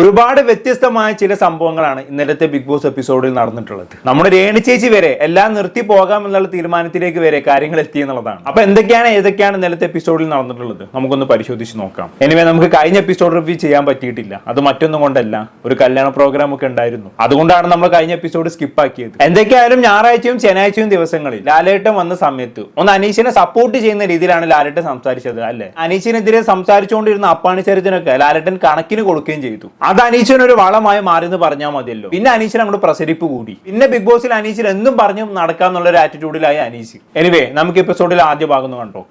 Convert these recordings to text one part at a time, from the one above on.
ഒരുപാട് വ്യത്യസ്തമായ ചില സംഭവങ്ങളാണ് ഇന്നലത്തെ ബിഗ് ബോസ് എപ്പിസോഡിൽ നടന്നിട്ടുള്ളത്. നമ്മുടെ രേണു ചേച്ചി വരെ എല്ലാം നിർത്തി പോകാം എന്നുള്ള തീരുമാനത്തിലേക്ക് വരെ കാര്യങ്ങൾ എത്തി എന്നുള്ളതാണ്. അപ്പൊ എന്തൊക്കെയാണ് ഏതൊക്കെയാണ് ഇന്നലത്തെ എപ്പിസോഡിൽ നടന്നിട്ടുള്ളത്? നമുക്കൊന്ന് പരിശോധിച്ച് നോക്കാം. എനിവേ നമുക്ക് കഴിഞ്ഞ എപ്പിസോഡ് റിവ്യൂ ചെയ്യാൻ പറ്റിയിട്ടില്ല. അത് മറ്റൊന്നും കൊണ്ടല്ല. ഒരു കല്യാണ പ്രോഗ്രാം ഒക്കെ ഉണ്ടായിരുന്നു. അതുകൊണ്ടാണ് നമ്മൾ കഴിഞ്ഞ എപ്പിസോഡ് സ്കിപ്പ് ആക്കിയത്. എന്തൊക്കെയായാലും ഞായറാഴ്ചയും ശനിയാഴ്ചയും ദിവസങ്ങളിൽ ലാലേട്ടൻ വന്ന സമയത്ത് ഒന്ന് അനീഷിനെ സപ്പോർട്ട് ചെയ്യുന്ന രീതിയിലാണ് ലാലേട്ടൻ സംസാരിച്ചത് അല്ലെ? അനീഷിനെതിരെ സംസാരിച്ചുകൊണ്ടിരുന്ന അപ്പാണിച്ചരത്തിനൊക്കെ ലാലേട്ടൻ കണക്കിന് കൊടുക്കുകയും ചെയ്തു. അത് അനീശൻ ഒരു വളമായി മാറിയെന്ന് പറഞ്ഞാൽ മതിയല്ലോ. പിന്നെ അനീശ്വൻ അങ്ങോട്ട് പ്രസരിപ്പ് കൂടി. പിന്നെ ബിഗ് ബോസിൽ അനീശ്വൻ എന്നും പറഞ്ഞു നടക്കാന്നുള്ള ഒരു ആറ്റിറ്റ്യൂഡിലായി അനീസ് എനിവേ നമുക്ക് എപ്പിസോഡിൽ ആദ്യ ഭാഗം കണ്ടോ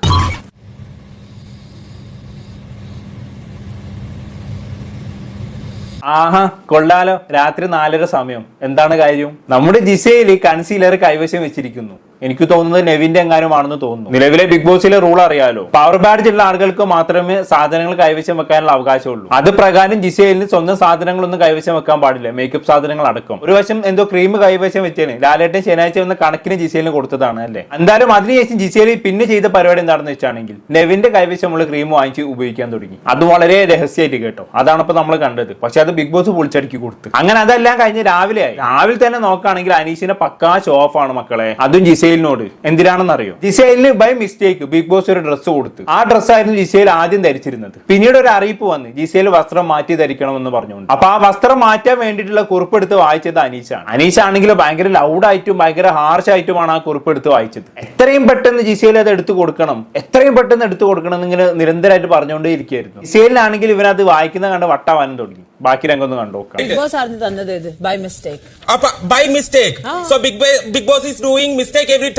ആഹാ കൊള്ളാലോ. രാത്രി നാലര സമയം. എന്താണ് കാര്യം? നമ്മുടെ ജിസയിൽ കൺസീലർ കൈവശം വെച്ചിരിക്കുന്നു. എനിക്ക് തോന്നുന്നത് നെവിന്റെ എങ്ങാനുമാണെന്ന് തോന്നുന്നു. നിലവിലെ ബിഗ് ബോസിലെ റൂൾ അറിയാലോ. പവർ ബാഡ്ജ് ഉള്ള ആളുകൾക്ക് മാത്രമേ സാധനങ്ങൾ കൈവശം വെക്കാനുള്ള അവകാശമുള്ളൂ. അത് പ്രകാരം ജിസേലിന് സ്വന്തം സാധനങ്ങളൊന്നും കൈവശം വെക്കാൻ പാടില്ല. മേക്കപ്പ് സാധനങ്ങൾ അടക്കം. ഒരു വശം എന്തോ ക്രീം കൈവശം വെച്ചേന്. ലാലേട്ടൻ ശനിയാഴ്ച വന്ന കണക്കിന് ജിസേലിന് കൊടുത്തതാണ് അല്ലേ? എന്തായാലും അതിനുശേഷം ജിസേൽ പിന്നെ ചെയ്ത പരിപാടി എന്താണെന്ന് വെച്ചാണെങ്കിൽ നെവിന്റെ കൈവശമുള്ള ക്രീം വാങ്ങിച്ച് ഉപയോഗിക്കാൻ തുടങ്ങി. അത് വളരെ രഹസ്യമായിട്ട് കേട്ടോ. അതാണ് ഇപ്പൊ നമ്മൾ കണ്ടത്. പക്ഷെ അത് ബിഗ് ബോസ് പൊളിച്ചടുക്കി കൊടുത്തു. അങ്ങനെ അതെല്ലാം കഴിഞ്ഞ് രാവിലെ ആയി. രാവിലെ തന്നെ നോക്കുകയാണെങ്കിൽ അനീഷിന്റെ പക്കാ ഷോ ഓഫ് ആണ് മക്കളെ. അതും ജിസൈലിനോട്. എന്തിനാണെന്ന് അറിയോ ജിസൈലിന് ബൈ മിസ്റ്റേക്ക് ബിഗ് ബോസ് ഒരു ഡ്രസ്സ് കൊടുത്തു. ആ ഡ്രസ്സായിരുന്നു ജിസൈൽ ആദ്യം ധരിച്ചിരുന്നത്. പിന്നീട് ഒരു അറിയിപ്പ് വന്ന് ജിസൈൽ വസ്ത്രം മാറ്റി ധരിക്കണമെന്ന് പറഞ്ഞുകൊണ്ട്. അപ്പൊ ആ വസ്ത്രം മാറ്റാൻ വേണ്ടിയിട്ടുള്ള കുറിപ്പെടുത്ത് വായിച്ചത് അനീഷാണ്. അനീഷ് ആണെങ്കിൽ ഭയങ്കര ലൗഡായിട്ടും ഭയങ്കര ഹാർഷ് ആയിട്ടുമാണ് ആ കുറിപ്പെടുത്ത് വായിച്ചത്. എത്രയും പെട്ടെന്ന് ജിസൈൽ അത് എടുത്തു കൊടുക്കണം. എത്രയും പെട്ടെന്ന് എടുത്തു കൊടുക്കണം എന്നിങ്ങനെ നിരന്തരമായിട്ട് പറഞ്ഞുകൊണ്ടേ ഇരിക്കുകയായിരുന്നു ജിസൈലിനാണെങ്കിൽ ഇവനത് വായിക്കുന്ന കണ്ട് വട്ടാവാനും തുടങ്ങി. ബാക്കി രംഗം ഒന്ന് കണ്ടോക്കാം ബിഗ് ബോസ് ആയിരുന്നു തന്നത് ഇത് by mistake Apa, by mistake so big Ba- Big Boss is doing mistake every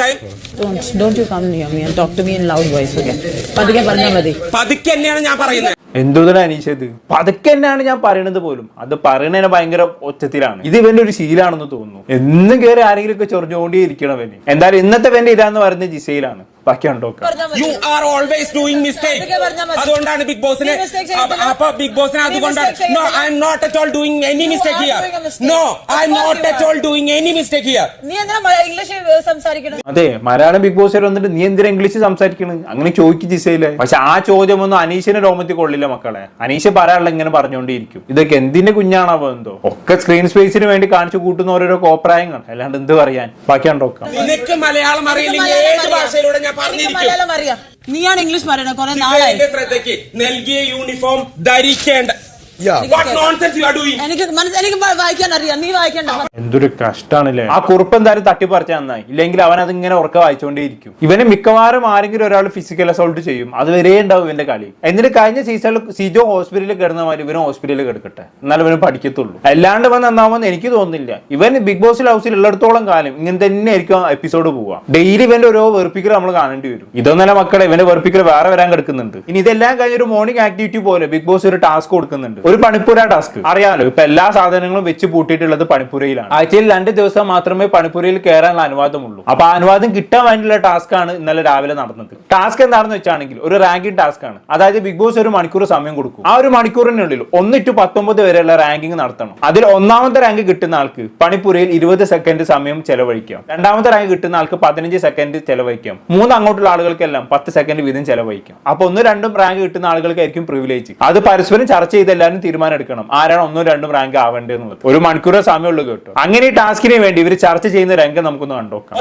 don't don't you come near me and talk to me in loud voice okay പതുക്കെ പറഞ്ഞാൽ മതി. പതുക്കെ തന്നെയാണ് ഞാൻ പറയുന്നത്. എന്തോന്നാ അനീഷത് പതുക്കെ തന്നെയാണ് ഞാൻ പറയണത് പോലും. അത് പറയണതിന് ഭയങ്കര ഒച്ചത്തിലാണ്. ഇത് ഇവന്റെ ഒരു ശീലാണെന്ന് തോന്നുന്നു. എന്നും കയറി ആരെങ്കിലും ഒക്കെ ചൊറിഞ്ഞുകൊണ്ടേ ഇരിക്കണവന് എന്തായാലും ഇന്നത്തെ ഇവന്റെ ഇതാന്ന് പറയുന്നത് ജിസയിലാണ്. ബാക്കി കണ്ടോക്കാം പറഞ്ഞാൽ you are always doing mistake. അതുകൊണ്ടാണ് ബിഗ് ബോസിന് അപ്പൊ ബിഗ് ബോസിന് അതുകൊണ്ടാണ് no I'm not at all doing any mistake here doing a mistake. No I'm not at all doing any mistake here നീ എന്തിനാ ഇംഗ്ലീഷ് സംസാരിക്കണം അതെ മലയാളം ബിഗ് ബോസ് വന്നിട്ട് നീ എന്തിനാ ഇംഗ്ലീഷ് സംസാരിക്കണ്? അങ്ങനെ ചോദിക്കും ജിസയിലെ പക്ഷെ ആ ചോദ്യമൊന്നും അനീഷിനെ രോമത്തിൽ കൊള്ളില്ല മക്കളെ. അനീഷ് പറയാനുള്ള ഇങ്ങനെ പറഞ്ഞുകൊണ്ടിരിക്കും ഇതൊക്കെ എന്തിന്റെ കുഞ്ഞാണാവോ എന്തോ? ഒക്കെ സ്ക്രീൻ സ്പേസിന് വേണ്ടി കാണിച്ചു കൂട്ടുന്ന ഓരോരോ കോപ്രായങ്ങൾ. അല്ലാണ്ട് എന്ത് പറയാൻ? ബാക്കി കണ്ടോക്കാം നിനക്ക് മലയാളം അറിയില്ല ഏത് ഭാഷയിലൂടെ ഞാൻ പറഞ്ഞിരിക്കും. നീയാണ് ഇംഗ്ലീഷ് പറയണത്. കുറെ നാളായി. ശ്രദ്ധയ്ക്ക് നൽകിയ uniform ധരിക്കേണ്ട what nonsense you are doing എനിക്ക് മനസ്സ് എനിക്ക് വാ- വായിക്കാൻ അറിയാം നീ വായിക്കണ്ട. എന്തൊരു കഷ്ടാണല്ലേ? ആ കുറിപ്പ് എന്തായാലും തട്ടിപ്പറിച്ച നന്നായി. ഇല്ലെങ്കിൽ അവൻ അതിങ്ങനെ ഉറക്ക വായിച്ചുകൊണ്ടേയിരിക്കും ഇവനെ മിക്കവാറും ആരെങ്കിലും ഒരാൾ ഫിസിക്കൽ അസോൾട്ട് ചെയ്യും. അത് വരെ ഉണ്ടാവും ഇവന്റെ കളി. എന്നിട്ട് കഴിഞ്ഞ സീസണിൽ സിജോ ഹോസ്പിറ്റലിൽ കിടന്ന മാതിരി ഇവനും ഹോസ്പിറ്റലിൽ കിടക്കട്ടെ. എന്നാലും ഇവന് പഠിക്കത്തുള്ളൂ. അല്ലാണ്ട് വന്ന് നന്നാവുമെന്ന് എനിക്ക് തോന്നുന്നില്ല. ഇവൻ ബിഗ് ബോസിൽ ഹൗസിൽ ഉള്ളിടത്തോളം കാലം ഇങ്ങനെ തന്നെ ആയിരിക്കും എപ്പിസോഡ് പോവാ ഡെയിലി ഇവന്റെ ഓരോ വെറുപ്പിക്കൽ നമ്മൾ കാണേണ്ടി വരും. ഇതൊന്നല്ല മക്കളെ ഇവന്റെ വെറുപ്പിക്കൽ വേറെ വരാൻ കിടക്കുന്നുണ്ട്. ഇനി ഇതെല്ലാം കഴിഞ്ഞ ഒരു മോർണിംഗ് ആക്ടിവിറ്റി പോലെ ബിഗ് ബോസ് ഒരു ടാസ്ക് കൊടുക്കുന്നുണ്ട്. ഒരു പണിപ്പുര ടാസ്ക്. അറിയാമല്ലോ ഇപ്പൊ എല്ലാ സാധനങ്ങളും വെച്ച് പൂട്ടിയിട്ടുള്ളത് പണിപ്പുരയിലാണ്. ആഴ്ചയിൽ രണ്ട് ദിവസം മാത്രമേ പണിപ്പുരയിൽ കയറാനുള്ള അനുവാദമുള്ളൂ. അപ്പൊ ആ അനുവാദം കിട്ടാൻ വേണ്ടിയുള്ള ടാസ്ക് ആണ് ഇന്നലെ രാവിലെ നടന്നത്. ടാസ്ക് എന്താണെന്ന് വെച്ചാണെങ്കിൽ ഒരു റാങ്കിങ് ടാസ്ക് ആണ് അതായത് ബിഗ് ബോസ് ഒരു മണിക്കൂർ സമയം കൊടുക്കും. ആ ഒരു മണിക്കൂറിനുള്ളിൽ ഒന്ന് ടു പത്തൊമ്പത് വരെയുള്ള റാങ്കിങ് നടത്തണം. അതിൽ ഒന്നാമത്തെ റാങ്ക് കിട്ടുന്ന ആൾക്ക് പണിപ്പുരയിൽ ഇരുപത് സെക്കൻഡ് സമയം ചെലവഴിക്കാം. രണ്ടാമത്തെ റാങ്ക് കിട്ടുന്ന ആൾക്ക് പതിനഞ്ച് സെക്കൻഡ് ചെലവഴിക്കാം. മൂന്ന് അങ്ങോട്ടുള്ള ആളുകൾക്കെല്ലാം പത്ത് സെക്കൻഡ് വീതം ചെലവഴിക്കാം. അപ്പൊ ഒന്ന് രണ്ടും റാങ്ക് കിട്ടുന്ന ആളുകൾക്കായിരിക്കും പ്രിവിലേജ് അത് പരസ്പരം ചർച്ച ചെയ്ത് എല്ലാവരും തീരുമാനം എടുക്കണം. ആരാണ് ഒന്നും രണ്ടും റാങ്ക് ആവേണ്ടത് എന്നുള്ളത്. ഒരു മണിക്കൂറേ സമയമുള്ളൂ കേട്ടോ. അങ്ങനെ ഈ ടാസ്കിന് വേണ്ടി ഇവർ ചർച്ച ചെയ്യുന്ന രംഗം നമുക്കൊന്ന് കണ്ടോക്കാം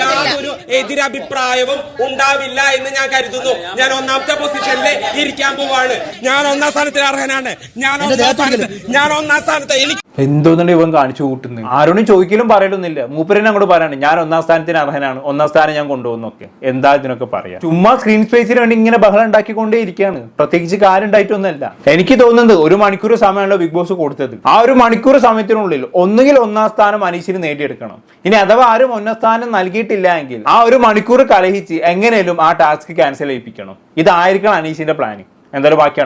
യാതൊരു എതിരഭിപ്രായവും ഉണ്ടാവില്ല എന്ന് ഞാൻ കരുതുന്നു. ഞാൻ ഒന്നാമത്തെ പൊസിഷനിൽ ഇരിക്കാൻ പോവാണ്. ഞാൻ ഒന്നാം സ്ഥാനത്തിന് അർഹനാണ്. ഞാൻ ഒന്നാം സ്ഥാനത്ത് ഞാൻ ഒന്നാം സ്ഥാനത്ത് എനിക്ക് എന്തോന്നുണ്ട് ഇവൻ കാണിച്ചു കൂട്ടുന്നത്? ആരോടും ചോദിക്കലും പറയലൊന്നുമില്ല. മൂപ്പരനെ അങ്ങോട്ട് പറയാണ് ഞാൻ ഒന്നാം സ്ഥാനത്തിന് അർഹനാണ്. ഒന്നാം സ്ഥാനം ഞാൻ കൊണ്ടുപോകുന്നൊക്കെ. എന്താ ഇതിനൊക്കെ പറയാം? ചുമ്മാ സ്ക്രീൻ സ്പേസിന് വേണ്ടി ഇങ്ങനെ ബഹളം ഉണ്ടാക്കിക്കൊണ്ടേ ഇരിക്കുകയാണ് പ്രത്യേകിച്ച് കാര്യം ഉണ്ടായിട്ടൊന്നുമല്ല എനിക്ക് തോന്നുന്നത് ഒരു മണിക്കൂർ സമയമാണല്ലോ ബിഗ് ബോസ് കൊടുത്തത്. ആ ഒരു മണിക്കൂർ സമയത്തിനുള്ളിൽ ഒന്നുകിൽ ഒന്നാം സ്ഥാനം അനീഷിന് നേടിയെടുക്കണം. ഇനി അഥവാ ആരും ഒന്നാം സ്ഥാനം നൽകിയിട്ടില്ല എങ്കിൽ ആ ഒരു മണിക്കൂർ കലഹിച്ച് എങ്ങനെയും ആ ടാസ്ക് ക്യാൻസൽ ചെയ്യിപ്പിക്കണം. ഇതായിരിക്കണം അനീഷിന്റെ പ്ലാനിങ് എന്തായാലും ബാക്കി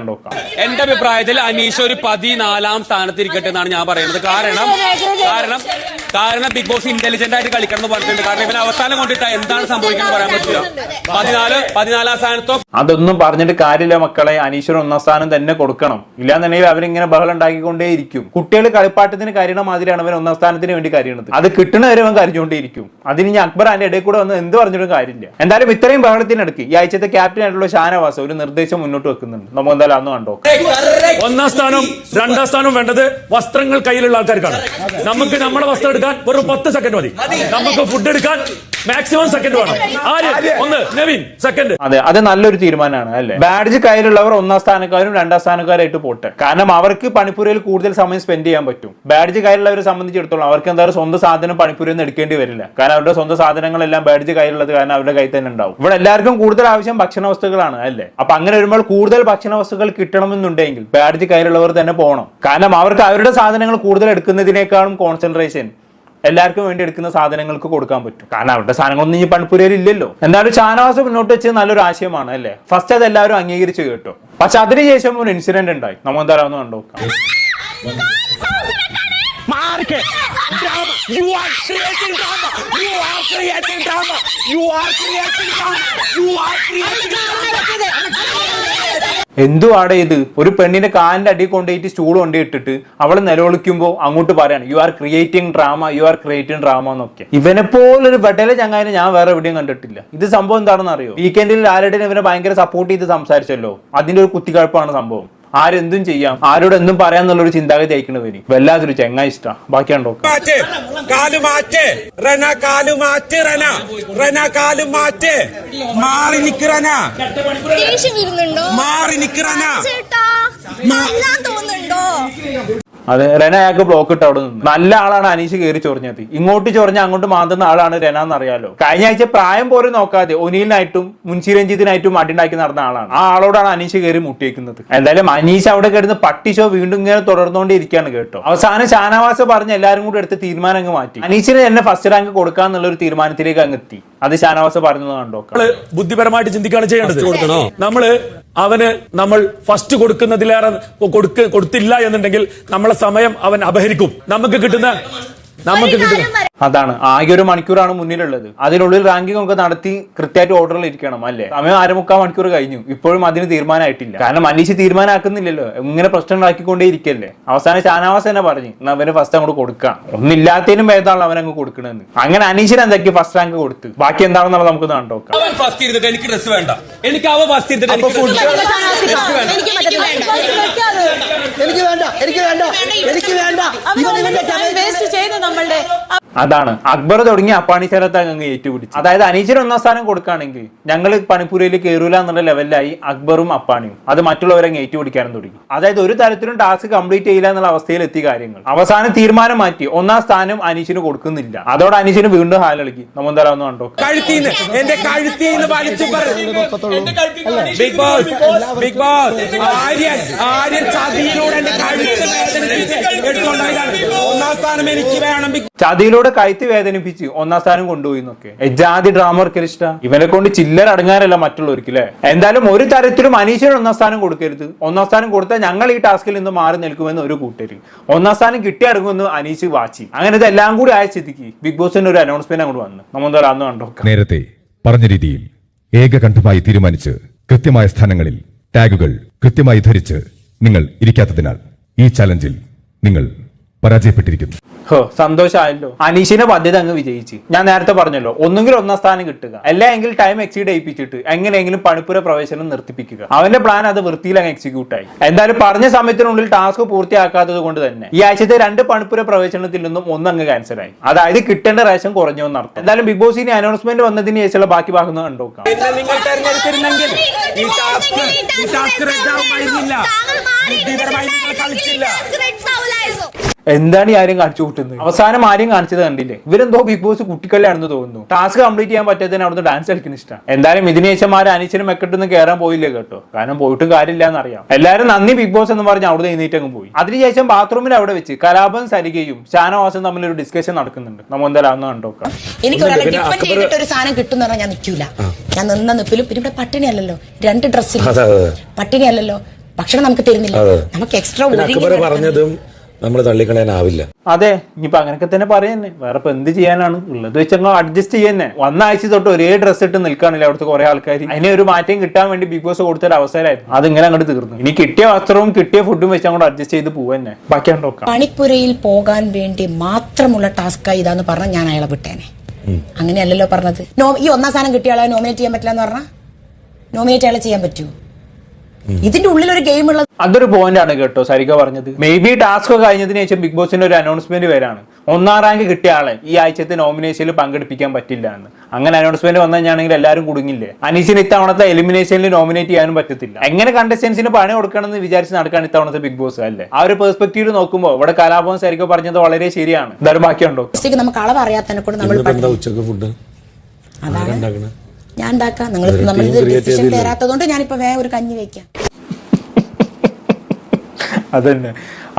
എന്റെ അഭിപ്രായത്തിൽ അനീഷ് ഒരു പതിനാലാം സ്ഥാനത്ത് ഇരിക്കട്ടെ എന്നാണ് ഞാൻ പറയുന്നത്. കാരണം കാരണം കാരണം ബിഗ് ബോസ് ഇന്റലിജന്റ് ആയിട്ട് കളിക്കണം എന്ന് പറഞ്ഞിട്ടുണ്ട്. കാരണം ഇവൻ അവസാനം കൊണ്ടിട്ട് എന്താണ് സംഭവിക്കുന്നത് പറയാൻ പറ്റില്ല. പതിനാല് പതിനാലാം സ്ഥാനത്തോ അതൊന്നും പറഞ്ഞിട്ട് കാര്യമില്ല മക്കളെ. അനീശ്വരൻ ഒന്നാം സ്ഥാനം തന്നെ കൊടുക്കണം. ഇല്ലാന്നുണ്ടെങ്കിൽ അവരിങ്ങനെ ബഹളം ഉണ്ടാക്കിക്കൊണ്ടേയിരിക്കും. കുട്ടികൾ കളിപ്പാട്ടത്തിന് കരുണ മാതിരിയാണ് അവൻ ഒന്നാം സ്ഥാനത്തിന് വേണ്ടി കരിയണത്. അത് കിട്ടണ വരെ അവൻ കരിഞ്ഞുകൊണ്ടേയിരിക്കും. അതിന് ഇനി അക്ബർ അതിന്റെ ഇടയിൽ കൂടെ വന്ന് എന്ത് പറഞ്ഞിട്ടും കാര്യമില്ല. എന്തായാലും ഇത്രയും ബഹളത്തിനടുക്ക് ഈ ആഴ്ചത്തെ ക്യാപ്റ്റൻ ആയിട്ടുള്ള ഷാനവാസ് ഒരു നിർദ്ദേശം മുന്നോട്ട് വെക്കുന്നുണ്ട്. നമുക്ക് എന്തായാലും അന്ന് കണ്ടോ ഒന്നാം സ്ഥാനം രണ്ടാം സ്ഥാനം വേണ്ടത് വസ്ത്രങ്ങൾ കയ്യിലുള്ള ആൾക്കാർക്കാണ്. നമുക്ക് നമ്മുടെ വസ്ത്രം എടുക്കാൻ വെറും പത്ത് സെക്കൻഡ് മതി. നമുക്ക് ഫുഡ് എടുക്കാൻ മാക്സിമം സെക്കൻഡ് വേണം. ആര്? ഒന്ന് നവീൻ സെക്കൻഡ് അതെ അത് നല്ലൊരു തീരുമാനമാണ് അല്ലെ? ബാഡ്ജ് കയ്യിലുള്ളവർ ഒന്നാം സ്ഥാനക്കാരും രണ്ടാം സ്ഥാനക്കാരായിട്ട് പോട്ടെ. കാരണം അവർക്ക് പണിപ്പുരയിൽ കൂടുതൽ സമയം സ്പെൻഡ് ചെയ്യാൻ പറ്റും. ബാഡ്ജ് കയ്യിലുള്ളവരെ സംബന്ധിച്ചിടത്തോളം അവർക്ക് എന്തായാലും സ്വന്തം സാധനം പണിപ്പുരയിൽ നിന്ന് എടുക്കേണ്ടി വരില്ല. കാരണം അവരുടെ സ്വന്തം സാധനങ്ങളെല്ലാം ബാഡ്ജ് കയ്യിലുള്ളത് കാരണം അവരുടെ കയ്യിൽ തന്നെ ഉണ്ടാവും. ഇവിടെ എല്ലാവർക്കും കൂടുതൽ ആവശ്യം ഭക്ഷണ വസ്തുക്കളാണ് അല്ലേ? അപ്പൊ അങ്ങനെ വരുമ്പോൾ കൂടുതൽ ഭക്ഷണ വസ്തുക്കൾ കിട്ടണമെന്നുണ്ടെങ്കിൽ ബാഡ്ജ് കയ്യിലുള്ളവർ തന്നെ പോകണം. കാരണം അവർക്ക് അവരുടെ സാധനങ്ങൾ കൂടുതൽ എടുക്കുന്നതിനേക്കാളും കോൺസെൻട്രേഷൻ എല്ലാവർക്കും വേണ്ടി എടുക്കുന്ന സാധനങ്ങൾക്ക് കൊടുക്കാൻ പറ്റും. കാരണം അവരുടെ സാധനങ്ങളൊന്നും ഈ പണിപ്പുരയിൽ ഇല്ലല്ലോ. എന്തായാലും ഷാനവാസ് മുന്നോട്ട് വെച്ച് നല്ലൊരു ആശയമാണ് അല്ലേ? ഫസ്റ്റ് അത് എല്ലാവരും അംഗീകരിച്ച് കേട്ടോ. പക്ഷെ അതിനുശേഷം ഒരു ഇൻസിഡന്റ് ഉണ്ടായി. നമ്മൾ എന്തായാലും ഒന്ന് കണ്ടോക്കാം You are creating drama. You are creating drama. You are creating drama. You are creating drama. എന്തുവാടെ ഇത് ഒരു പെണ്ണിന്റെ കാലിന്റെ അടി കൊണ്ടുപോയിട്ട് സ്റ്റൂൾ കൊണ്ടിട്ടിട്ട് അവളെ നിലവിളിക്കുമ്പോൾ അങ്ങോട്ട് പറയാണ് you are creating drama you are creating drama എന്നൊക്കെ ഇവനെ പോലൊരു വെട്ടലെ ചങ്ങായിനെ ഞാൻ വേറെ എവിടെയും കണ്ടിട്ടില്ല ഇത് സംഭവം എന്താണെന്ന് അറിയോ വീക്കെൻഡിൽ ആരുടെ ഇവനെ ഭയങ്കര സപ്പോർട്ട് ചെയ്ത് സംസാരിച്ചല്ലോ അതിന്റെ ഒരു കുത്തിക്കഴപ്പാണ് സംഭവം ആരെന്തും ചെയ്യാം. ആരോട് എന്തും പറയാന്നുള്ളൊരു ചിന്താഗതി അയക്കണവര് വല്ലാത്തൊരു ചെങ്ങായി ഇഷ്ട. ബാക്കിയാണ് മാറി നിക്ക് റന. ദേഷ്യം വരുന്നുണ്ടോ? മാറി നിക്ക് റന. ചേട്ടാ. നല്ലാൻ തോന്നുന്നുണ്ടോ? അതെ രന അയാൾക്ക് ബ്ലോക്ക് ഇട്ട് അവിടെ നിന്ന്. നല്ല ആളാണ് അനീഷ് കയറി ചൊറിഞ്ഞത് ഇങ്ങോട്ട് ചൊറിഞ്ഞ അങ്ങോട്ട് മാന്തുന്ന ആളാണ് രന എന്നറിയാലോ കഴിഞ്ഞ ആഴ്ച പ്രായം പോലും നോക്കാതെ ഒനീലിനായിട്ടും മുൻഷി രഞ്ജിത്തിനായിട്ടും അടിണ്ടാക്കി നടന്ന ആളാണ്. ആ ആളോടാണ് അനീഷ് കയറി മുട്ടിയേക്കുന്നത്. എന്തായാലും അനീഷ് അവിടെ കിടന്ന് പട്ടി ഷോ വീണ്ടും ഇങ്ങനെ തുടർന്നുകൊണ്ടിരിക്കുകയാണ് കേട്ടോ. അവസാനം ഷാനവാസ് പറഞ്ഞ് എല്ലാവരും കൂടെ എടുത്ത് തീരുമാനം അങ്ങ് മാറ്റി. അനീഷിന് തന്നെ ഫസ്റ്റ് റാങ്ക് കൊടുക്കാന്നുള്ള ഒരു തീരുമാനത്തിലേക്ക് അങ്ങ് എത്തി. അത് ഷാനവാസ് പറഞ്ഞത് കണ്ടോ? നമ്മൾ ബുദ്ധിപരമായിട്ട് ചിന്തിക്കുകയാണ് ചെയ്യേണ്ടത്. നമ്മൾ അവന് നമ്മൾ ഫസ്റ്റ് കൊടുക്കുന്നതിലേറെ കൊടുക്ക കൊടുത്തില്ല എന്നുണ്ടെങ്കിൽ നമ്മളെ സമയം അവൻ അപഹരിക്കും. നമുക്ക് കിട്ടുന്ന നമുക്ക് കിട്ടും. അതാണ്. ആകെ ഒരു മണിക്കൂറാണ് മുന്നിലുള്ളത്. അതിനുള്ളിൽ റാങ്കിങ് ഒക്കെ നടത്തി കൃത്യമായിട്ട് ഓർഡറിൽ ഇരിക്കണം അല്ലേ? സമയം അരമുക്കാൽ മണിക്കൂർ കഴിഞ്ഞു. ഇപ്പോഴും അതിന് തീരുമാനമായിട്ടില്ല. കാരണം അനീഷ് തീരുമാനമാക്കുന്നില്ലല്ലോ. ഇങ്ങനെ പ്രശ്നം ഉണ്ടാക്കിക്കൊണ്ടേ ഇരിക്കല്ലേ? അവസാനം ഷാനവാസ് തന്നെ പറഞ്ഞു. എന്നാ അവന് ഫസ്റ്റ് അങ്ങോട്ട് കൊടുക്കാം. ഒന്നില്ലാത്തതിനും ഭേദമാണ് അവൻ അങ്ങ് കൊടുക്കണെന്ന്. അങ്ങനെ അനീഷിന് എന്തൊക്കെ ഫസ്റ്റ് റാങ്ക് കൊടുത്ത്. ബാക്കി എന്താണെന്നുള്ളത് നമുക്ക് കണ്ടോക്കാം അവൻ ഫസ്റ്റ് എനിക്ക് ഡ്രസ് വേണ്ട. എനിക്ക് അവ ഫസ്റ്റ് എനിക്ക് വേണ്ട. എനിക്ക് വേണ്ട എനിക്ക് വേണ്ട. എനിക്ക് ഇവൻ ഇവന്റെ വേസ്റ്റ് ചെയ്യുന്നു നമ്മളുടെ. അതാണ്. അക്ബർ തുടങ്ങി അപ്പാണി സ്ഥലത്ത് അങ്ങ് ഏറ്റുപിടിച്ചു. അതായത് അനീശ്വരൻ ഒന്നാം സ്ഥാനം കൊടുക്കുകയാണെങ്കിൽ ഞങ്ങൾ പണിപ്പുരയിൽ കയറൂല എന്നുള്ള ലെവലിലായി അക്ബറും അപ്പാണിയും അത് മറ്റുള്ളവരെ ഏറ്റുപിടിക്കാനും തുടങ്ങി. അതായത് ഒരു തരത്തിലും ടാസ്ക് കംപ്ലീറ്റ് ചെയ്യില്ല എന്നുള്ള അവസ്ഥയിൽ എത്തി കാര്യങ്ങൾ. അവസാനം തീരുമാനം മാറ്റി. ഒന്നാം സ്ഥാനം അനീഷിന് കൊടുക്കുന്നില്ല. അതോട് അനീഷിന് വീണ്ടും ഹാലളിക്ക് നമ്മൾ എന്തായാലും ഒന്ന് കണ്ടോ big boss big boss Aryan Aryan ചതിയിലൂടെ കഴുത്ത് വേദനിപ്പിച്ച് ഒന്നാം സ്ഥാനം എനിക്ക് വേണം. ബിഗ് ചതിയിലൂടെ വേദനിപ്പിച്ച് ഒന്നാം സ്ഥാനം കൊണ്ടുപോയി എന്നൊക്കെ. ജാതി ഡ്രാമ ഇഷ്ടം ഇവനെ കൊണ്ട് ചില്ലർ അടങ്ങാനല്ല മറ്റുള്ളവർക്ക് അല്ലെ എന്തായാലും ഒരു തരത്തിലും അനീഷിന് ഒന്നാം സ്ഥാനം കൊടുക്കരുത്. ഒന്നാം സ്ഥാനം കൊടുത്താൽ ഞങ്ങൾ ഈ ടാസ്കിൽ നിന്ന് മാറി നിൽക്കുമെന്ന് ഒരു കൂട്ടര്. ഒന്നാം സ്ഥാനം കിട്ടി അടങ്ങുമെന്ന് അനീഷ് വാച്ചി അങ്ങനെ ഇതെല്ലാം കൂടി ആയ സ്ഥിതിക്ക് ബിഗ് ബോസിന്റെ ഒരു അനൗൺസ്മെന്റ് അങ്ങോട്ട് വന്നു. നമ്മൾ അന്ന് കണ്ടോ നേരത്തെ പറഞ്ഞ രീതിയിൽ ഏകകണ്ഠമായി തീരുമാനിച്ച് കൃത്യമായ സ്ഥാനങ്ങളിൽ ടാഗുകൾ കൃത്യമായി ധരിച്ച് നിങ്ങൾ ഇരിക്കാത്തതിനാൽ ഈ ചലഞ്ചിൽ നിങ്ങൾ പരാജയപ്പെട്ടിരിക്കുന്നു. ഹോ സന്തോഷമായല്ലോ അനീഷിന്റെ പദ്ധതി അങ്ങ് വിജയിച്ച്. ഞാൻ നേരത്തെ പറഞ്ഞല്ലോ ഒന്നുകിൽ ഒന്നാം സ്ഥാനം കിട്ടുക. അല്ലെങ്കിൽ ടൈം എക്സീഡ് ചെയ്യിപ്പിച്ചിട്ട് എങ്ങനെയെങ്കിലും പണിപ്പുര പ്രവേശനം നിർത്തിപ്പിക്കുക. അവന്റെ പ്ലാൻ അത് വൃത്തിയിൽ അങ്ങ് എക്സിക്യൂട്ട് ആയി. എന്തായാലും പറഞ്ഞ സമയത്തിനുള്ളിൽ ടാസ്ക് പൂർത്തിയാക്കാത്തത് കൊണ്ട് തന്നെ ഈ ആഴ്ചത്തെ രണ്ട് പണിപ്പുര പ്രവേശനത്തിൽ നിന്നും ഒന്ന് അങ്ങ് ക്യാൻസൽ ആയി. അതായത് കിട്ടേണ്ട റേഷൻ കുറഞ്ഞു എന്നർത്ഥം. എന്തായാലും ബിഗ് ബോസിന് അനൗൺസ്മെന്റ് വന്നതിന് ശേഷമുള്ള ബാക്കി ഭാഗം കണ്ടോക്കാം ബുദ്ധിപരമായി നിങ്ങൾ കളിച്ചില്ല എന്താണ് ഈ ആരും കാണിച്ചു കൂട്ടുന്നത്? അവസാനം ആരും കാണിച്ചത് കണ്ടില്ലേ? ഇവരെന്തോ ബിഗ് ബോസ് കുട്ടിക്കളിയാണെന്ന് തോന്നുന്നു. ടാസ്ക് കംപ്ലീറ്റ് ചെയ്യാൻ പറ്റാത്തതിന് അവിടുന്ന് ഡാൻസ് കളിക്കുന്ന ഇഷ്ടം എന്തായാലും ഇതിനേശന്മാർ അനിച്ചനും മെക്കെട്ടൊന്നും കയറാൻ പോയില്ല കേട്ടോ? കാരണം പോയിട്ടും കാര്യമില്ല എന്നറിയാം. എല്ലാവരും നന്ദി ബിഗ് ബോസ് എന്ന് പറഞ്ഞ് അവിടെ എഴുന്നേറ്റ് അങ്ങ് പോയി. അതിനുശേഷം ബാത്റൂമിൽ അവിടെ വെച്ച് കലാപം സരികയും ഷാനവാസും തമ്മിൽ ഒരു ഡിസ്കഷൻ നടക്കുന്നുണ്ട്. നമ്മൾ എന്തായാലും അന്ന് കണ്ടോക്കാം എനിക്ക് ഒരു സാധനം കിട്ടും ഞാൻ നിൽക്കൂല. ഞാൻ നിന്ന നിപ്പിലും പിന്നെ ഇവിടെ പട്ടിണി അല്ലല്ലോ രണ്ട് ഡ്രസ്സിൽ പട്ടിണി അല്ലല്ലോ ഭക്ഷണം നമുക്ക് തരുന്നില്ല. നമുക്ക് എക്സ്ട്രാ പറഞ്ഞതും നമ്മൾ തള്ളിക്കളയാനാവില്ല. അതെ ഇനിയിപ്പോ അങ്ങനെയൊക്കെ തന്നെ പറയുന്നേ. വേറെ ഇപ്പൊ എന്ത് ചെയ്യാനാണ്? ഉള്ളത് വെച്ചാൽ അഡ്ജസ്റ്റ് ചെയ്യുന്നേ. വന്ന ആഴ്ച തൊട്ട് ഒരേ ഡ്രസ്സ് ഇട്ട് നിൽക്കാണില്ല അവിടുത്തെ കുറെ ആൾക്കാർ അതിനെ ഒരു മാറ്റം കിട്ടാൻ വേണ്ടി ബിഗ് ബോസ് കൊടുത്തൊരു അവസരമായിരുന്നു. അത് ഇങ്ങനെ അങ്ങോട്ട് തീർന്നു. ഇനി കിട്ടിയ വസ്ത്രവും കിട്ടിയ ഫുഡും വെച്ച് അങ്ങോട്ട് അഡ്ജസ്റ്റ് ചെയ്ത് പോവന്നെ. ബാക്കി നോക്കാം. പണിപ്പുരയിൽ പോകാൻ വേണ്ടി മാത്രമുള്ള ടാസ്ക് ഇതാന്ന് പറഞ്ഞാൽ ഞാൻ അയാളെ വിട്ടേനെ. അങ്ങനെയല്ലല്ലോ പറഞ്ഞത്. നോ ഈ ഒന്നാം സാധനം കിട്ടിയ ആളെ നോമിനേറ്റ് ചെയ്യാൻ പറ്റില്ല എന്ന് പറഞ്ഞാൽ നോമിനേറ്റ് അയാളെ ചെയ്യാൻ പറ്റുമോ ഇതിന്റെ ഉള്ളിൽ ഒരു ഗെയിം ഉള്ളത് അതൊരു പോയിന്റ് ആണ് കേട്ടോ സരിക പറഞ്ഞത്. മേ ബി ടാസ്ക് കഴിഞ്ഞതിന് ശേഷം ബിഗ് ബോസിന്റെ ഒരു അനൗൺസ്മെന്റ് വരാണ്. ഒന്നാം റാങ്ക് കിട്ടിയ ആളെ ഈ ആഴ്ചത്തെ നോമിനേഷനിൽ പങ്കെടുപ്പിക്കാൻ പറ്റില്ല എന്ന്. അങ്ങനെ അനൗൺസ്മെന്റ് വന്നു കഴിഞ്ഞാണെങ്കിൽ എല്ലാവരും കുടുങ്ങില്ലേ? അനീഷിന് ഇത്തവണത്തെ എലിമിനേഷനിൽ നോമിനേറ്റ് ചെയ്യാനും പറ്റത്തില്ല. എങ്ങനെ കണ്ടസ്റ്റൻസിന് പണി കൊടുക്കണമെന്ന് വിചാരിച്ച് നടക്കാണ് ഇത്തവണത്തെ ബിഗ് ബോസ് അല്ലേ? ആ ഒരു പെർസ്പെക്റ്റീവ് നോക്കുമ്പോൾ ഇവിടെ കലാഭവൻ സരിക പറഞ്ഞത് വളരെ ശരിയാണ്. മിസ്റ്റേക്ക് നമുക്ക് അളവ് അറിയാത്തതിനെ കൊണ്ട് നമ്മൾ ഉച്ചയ്ക്ക് ഫുഡ് അതാണ്. ഞാൻ ഉണ്ടാക്കാം നിങ്ങൾ create ഡിസിഷൻ? തരാത്തതുകൊണ്ട് ഞാനിപ്പോ വേഗം ഒരു കഞ്ഞി വെക്കാം. അതന്നെ.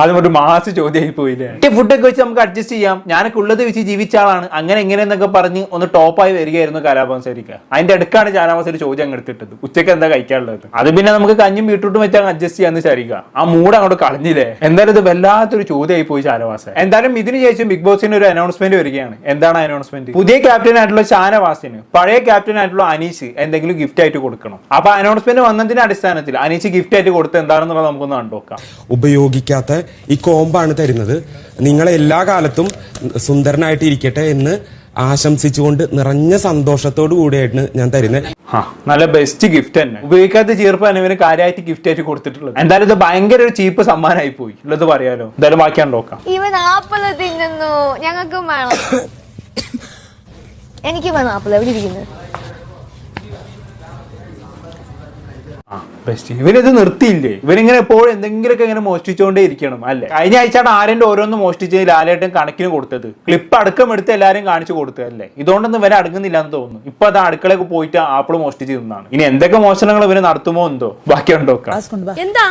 അത് ഒരു മാസ് ചോദ്യമായി പോയില്ലേ? ഫുഡൊക്കെ വെച്ച് നമുക്ക് അഡ്ജസ്റ്റ് ചെയ്യാം. ഞാനൊക്കെ ഉള്ളത് വെച്ച് ജീവിച്ച ആളാണ്. അങ്ങനെ എങ്ങനെ എന്നൊക്കെ പറഞ്ഞ് ഒന്ന് ടോപ്പായി വരികയായിരുന്നു കലാപം ശരിക്കും അതിന്റെ അടുക്കാണ് ഒരു ചോദ്യം അങ്ങ് എടുത്തിട്ടത്. ഉച്ചയ്ക്ക് എന്താ കഴിക്കാനുള്ളത്? അത് പിന്നെ നമുക്ക് കഞ്ഞും ബീട്രൂട്ടും വെച്ചാൽ അഡ്ജസ്റ്റ് ചെയ്യാന്ന് ശരിക്ക ആ മൂഡ് അങ്ങോട്ട് കളഞ്ഞില്ലേ? എന്തായാലും ഇത് വല്ലാത്തൊരു ചോദ്യമായി പോയി ചാനവാസ് എന്തായാലും ഇതിന് ശേഷം ബിഗ് ബോസിന് ഒരു അനൗൺസ്മെന്റ് വരികയാണ്. എന്താണ് അനൗൺസ്മെന്റ് പുതിയ ക്യാപ്റ്റൻ ആയിട്ടുള്ള ഷാനവാസിന് പഴയ ക്യാപ്റ്റൻ ആയിട്ടുള്ള അനീഷ് എന്തെങ്കിലും ഗിഫ്റ്റ് ആയിട്ട് കൊടുക്കണം. അപ്പൊ അനൗൺസ്മെന്റ് വന്നതിന്റെ അടിസ്ഥാനത്തിൽ അനീഷ് ഗിഫ്റ്റ് ആയിട്ട് കൊടുത്ത് എന്താണെന്നുള്ളത് നമുക്കൊന്ന് കണ്ടുനോക്കാം. ഉപയോഗിക്കാത്ത ഈ കോമ്പാണ് തരുന്നത്. നിങ്ങളെ എല്ലാ കാലത്തും സുന്ദരനായിട്ട് ഇരിക്കട്ടെ എന്ന് ആശംസിച്ചുകൊണ്ട് നിറഞ്ഞ സന്തോഷത്തോടു കൂടിയായിട്ട് ഞാൻ തരുന്നത്. നല്ല ബെസ്റ്റ് ഗിഫ്റ്റ് തന്നെ. ഉപയോഗിക്കാത്ത ചീർപ്പാണ് ഇവന് കാര്യമായിട്ട് ഗിഫ്റ്റ് ആയിട്ട് കൊടുത്തിട്ടുള്ളത്. എന്തായാലും ഇത് ഭയങ്കര ഒരു ചീപ്പ് സമ്മാനമായി പോയി. ഉള്ളത് പറയാലോ? എന്തായാലും ബാക്കിയാണ് നോക്കാം. ഇവൻ ആപ്പിൾ തിന്നുന്നു. ഞങ്ങൾക്കും വേണം. എനിക്ക് വേണം ആപ്പിൾ എവിടെ ഇരിക്കുന്നത് ബെസ്റ്റ് ഇവനിത് നിർത്തിയില്ലേ? ഇവനിങ്ങനെ എപ്പോഴും എന്തെങ്കിലുമൊക്കെ ഇങ്ങനെ മോഷ്ടിച്ചുകൊണ്ടേ ഇരിക്കണം അല്ലേ? കഴിഞ്ഞ ആഴ്ചയാണ് ആരെന്റെ ഓരോന്ന് മോഷ്ടിച്ച് ലാലേട്ടൻ കണക്കിന് കൊടുത്തത്. ക്ലിപ്പ് അടക്കം എടുത്ത് എല്ലാവരും കാണിച്ചു കൊടുത്തത് അല്ലേ? ഇതുകൊണ്ടൊന്നും ഇവരെ അടങ്ങുന്നില്ല എന്ന് തോന്നുന്നു. ഇപ്പൊ അത് അടുക്കളയൊക്കെ പോയിട്ട് ആപ്പിൾ മോഷ്ടിച്ച് തിന്നാണ്. ഇനി എന്തൊക്കെ മോഷണങ്ങൾ ഇവർ നടത്തുമോ എന്തോ? ബാക്കി നോക്കാം. എന്താ?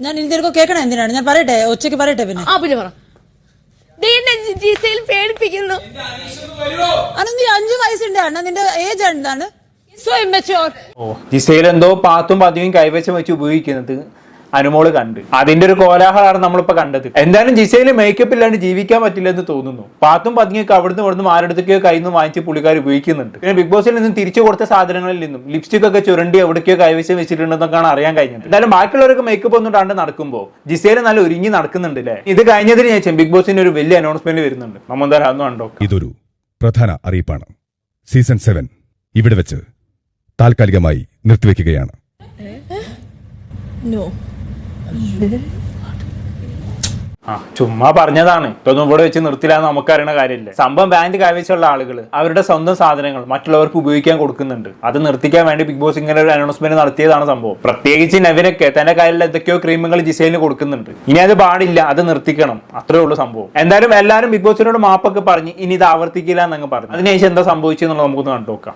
ഞാൻ ഇതിനൊക്കെ കേൾക്കണം എന്തിനാണ്? ഞാൻ പറയട്ടെ ഉച്ചയ്ക്ക് പറയട്ടെ പിന്നെ. ആ പിന്നെ പറ. പേടിപ്പിക്കുന്നു. നീ അഞ്ചു വയസ്സുണ്ട്. അണ്ണ നിന്റെ ഏജ് എന്താണ്? ജിസയിൽ എന്തോ പാത്തും പതിയും കൈവശം വെച്ച് ഉപയോഗിക്കുന്നത് അനുമോൾ കണ്ട്. അതിന്റെ ഒരു കോലാഹലമാണ് നമ്മളിപ്പോ കണ്ടത്. എന്തായാലും ജിസയിൽ മേക്കപ്പ് ഇല്ലാണ്ട് ജീവിക്കാൻ പറ്റില്ല എന്ന് തോന്നുന്നു. പാത്തും പതിയൊക്കെ അവിടുന്ന് ഇവിടുന്ന് ആരെടുത്തൊക്കെയോ കയ്യിൽ നിന്ന് വാങ്ങിച്ച് പുള്ളിക്കാർ ഉപയോഗിക്കുന്നുണ്ട്. പിന്നെ ബിഗ് ബോസിൽ നിന്നും തിരിച്ചു കൊടുത്ത സാധനങ്ങളിൽ നിന്നും ലിപ്സ്റ്റിക് ഒക്കെ ചുരണ്ടി എവിടേക്കോ കൈവശം വെച്ചിട്ടുണ്ടെന്നൊക്കെയാണ് അറിയാൻ കഴിഞ്ഞത്. എന്തായാലും ബാക്കിയുള്ളവർക്ക് മേക്കപ്പ് ഒന്നും ഇടാണ്ട് നടക്കുമ്പോൾ ജിസയിൽ നല്ല ഒരുങ്ങി നടക്കുന്നുണ്ട് അല്ലേ ഇത് കഴിഞ്ഞതിന് ശേഷം ബിഗ് ബോസിന്റെ ഒരു വലിയ അനൗൺസ്മെന്റ് വരുന്നുണ്ട്. അതൊന്നും കണ്ടോ ഇതൊരു പ്രധാന അറിയിപ്പാണ്. സീസൺ സെവൻ ഇവിടെ വെച്ച് താൽക്കാലികമായി നിർത്തിവെക്കുകയാണ്. ചുമ്മാ പറഞ്ഞതാണ്. ഇതൊന്നും ഇവിടെ വെച്ച് നിർത്തില്ലാന്ന് നമുക്കറിയണ കാര്യമില്ല. സംഭവം ബാൻഡ് കൈവശമുള്ള ആളുകൾ അവരുടെ സ്വന്തം സാധനങ്ങൾ മറ്റുള്ളവർക്ക് ഉപയോഗിക്കാൻ കൊടുക്കുന്നുണ്ട്. അത് നിർത്തിക്കാൻ വേണ്ടി ബിഗ് ബോസ് ഇങ്ങനെ ഒരു അനൗൺസ്മെന്റ് നടത്തിയതാണ് സംഭവം. പ്രത്യേകിച്ച് നവിനൊക്കെ തന്റെ കയ്യിൽ എന്തൊക്കെയോ ക്രീമുകൾ ജിസൈലിന് കൊടുക്കുന്നുണ്ട്. ഇനി അത് പാടില്ല അത് നിർത്തിക്കണം. അത്രേ ഉള്ളൂ സംഭവം. എന്തായാലും എല്ലാവരും ബിഗ് ബോസിനോട് മാപ്പൊക്കെ പറഞ്ഞ് ഇനി ഇത് ആവർത്തിക്കില്ല എന്നങ്ങ് പറഞ്ഞു. അതിനുശേഷം എന്താ സംഭവിച്ചു എന്നുള്ളത് നമുക്കൊന്ന് കണ്ടു നോക്കാം.